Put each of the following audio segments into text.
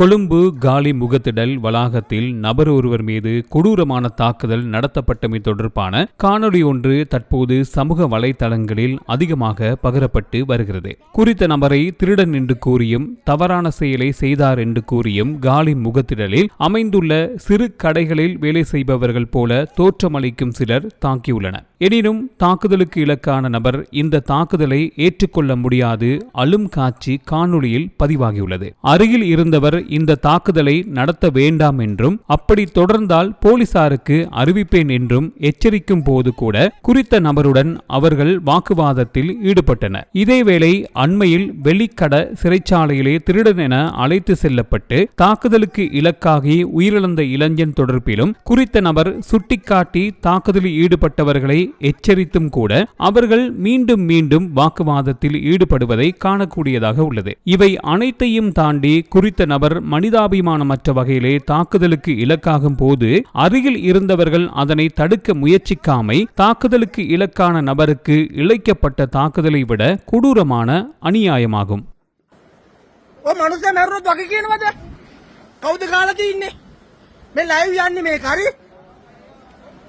கொழும்பு காலி முகத்திடல் வளாகத்தில் நபர் ஒருவர் மீது கொடூரமான தாக்குதல் நடத்தப்பட்டமை தொடர்பான காணொளி ஒன்று தற்போது சமூக வலைதளங்களில் அதிகமாக பகிரப்பட்டு வருகிறது. குறித்த நபரை திருடன் என்று கூறியும் தவறான செயலை செய்தார் என்று கூறியும் காலி முகத்திடலில் அமைந்துள்ள சிறு கடைகளில் வேலை செய்பவர்கள் போல தோற்றமளிக்கும் சிலர் தாக்கியுள்ளனர். எனினும் தாக்குதலுக்கு இலக்கான நபர் இந்த தாக்குதலை ஏற்றுக்கொள்ள முடியாது அழும் காட்சி காணொளியில் பதிவாகியுள்ளது. அருகில் இருந்தவர் இந்த தாக்குதலை நடத்த வேண்டாம் என்றும் அப்படி தொடர்ந்தால் போலீசாருக்கு அறிவிப்பேன் என்றும் எச்சரிக்கும் போது கூட குறித்த நபருடன் அவர்கள் வாக்குவாதத்தில் ஈடுபட்டனர். இதேவேளை அண்மையில் வெள்ளிக்கட சிறைச்சாலையிலே திருடன் என அழைத்து செல்லப்பட்டு தாக்குதலுக்கு இலக்காகி உயிரிழந்த இளைஞன் தொடர்பிலும் குறித்த நபர் சுட்டிக்காட்டி தாக்குதலில் ஈடுபட்டவர்களை எச்சரித்தும் கூட அவர்கள் மீண்டும் மீண்டும் வாக்குவாதத்தில் ஈடுபடுவதை காணக்கூடியதாக உள்ளது இவை அனைத்தையும் தாண்டி குறித்த நபர் மனிதாபிமானமற்ற வகையிலே தாக்குதலுக்கு இலக்காகும் போது அருகில் இருந்தவர்கள் அதனை தடுக்க முயற்சிக்காமை தாக்குதலுக்கு இலக்கான நபருக்கு இழைக்கப்பட்ட தாக்குதலை விட கொடூரமான அநியாயமாகும் ඔය මනුස්සය මැරුණොත් වගේ කියනවද? කවුද කාලා තින්නේ? මේ ලයිව් යන්නේ මේක හරි?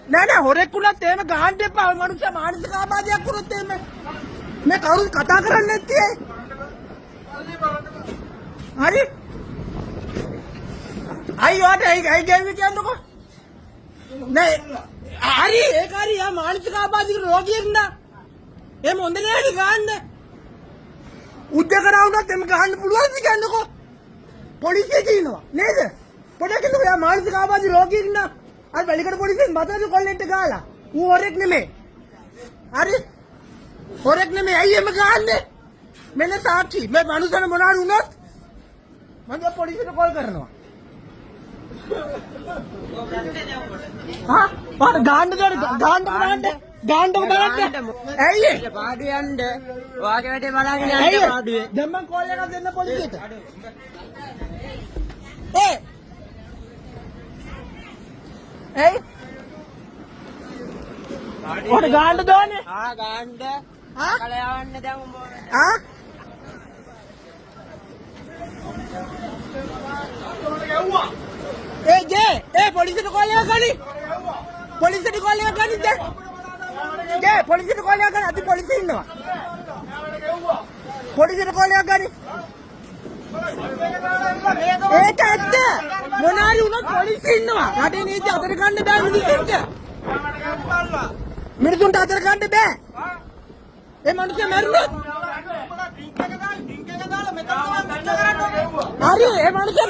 නෑ නෑ හොරෙක් වුණත් එහෙම ගහන්න එපා. ඔය මනුස්සය මානසික ආබාධයක් වුණොත් එහෙම මේ කවුරුත් කතා කරන්නේ නැත්තේ ඇයි? හරි? අයි වාට ඇයි ඇයි ගැව්වේ කියන්නකෝ? නෑ හරි ඒක හරි යා මානසික ආබාධික රෝගියෙක් නා. එහෙම හොඳ නෑ ගහන්න. උද්දකරා වුණත් එම ගහන්න පුළුවන්ද කියන්නකෝ පොලිසිය කියනවා නේද පොඩක් කිව්වා යා මානසික ආබාධි රෝගියෙක් නා අර වැලිකඩ පොලිසියෙන් බතල කොල්ලෙක්ට ගාලා. ඌ හොරෙක් නෙමෙයි. හරි? හොරෙක් නෙමෙයි. ඇයි එම ගහන්නේ? මෙන්න සාක්ෂි. මේ මනුස්සන මොනාර වුණත් මම පොලිසියට කෝල් කරනවා. හා පාර ගාන්න ගාන්න ගාන්න බලන්න ගාන්න බලන්න ඇයි? පාඩු යන්න. වාගේ වැඩේ බලාගෙන යන්න පාඩුවේ. දැන් මං කෝල් එකක් දෙන්න පොලිසියට ఒకటి గాండు దోని ఏ జే ఏ పోలీసులు కోలేవు కానీ పోలీసులు కోలేవు కానీ జే జే పోలీసులు కోలేవు కానీ అది పోలీసు ජේ පොලිසියට කෝල් එකක් ගනි අද පොලිසිය ඉන්නවා පොලිසියට කෝල් එකක් ගනි ඒක ඇත්ත මොනාරි වුණත් පොලිසිය ඉන්නවා රටේ නීති අතර ගන්න බෑ මිනිස්සුන්ට මිනිසුන්ට අතර ගන්න බෑ ඒ මිනිස්සු මැරුණොත් හරි ඒ මිනිස්සු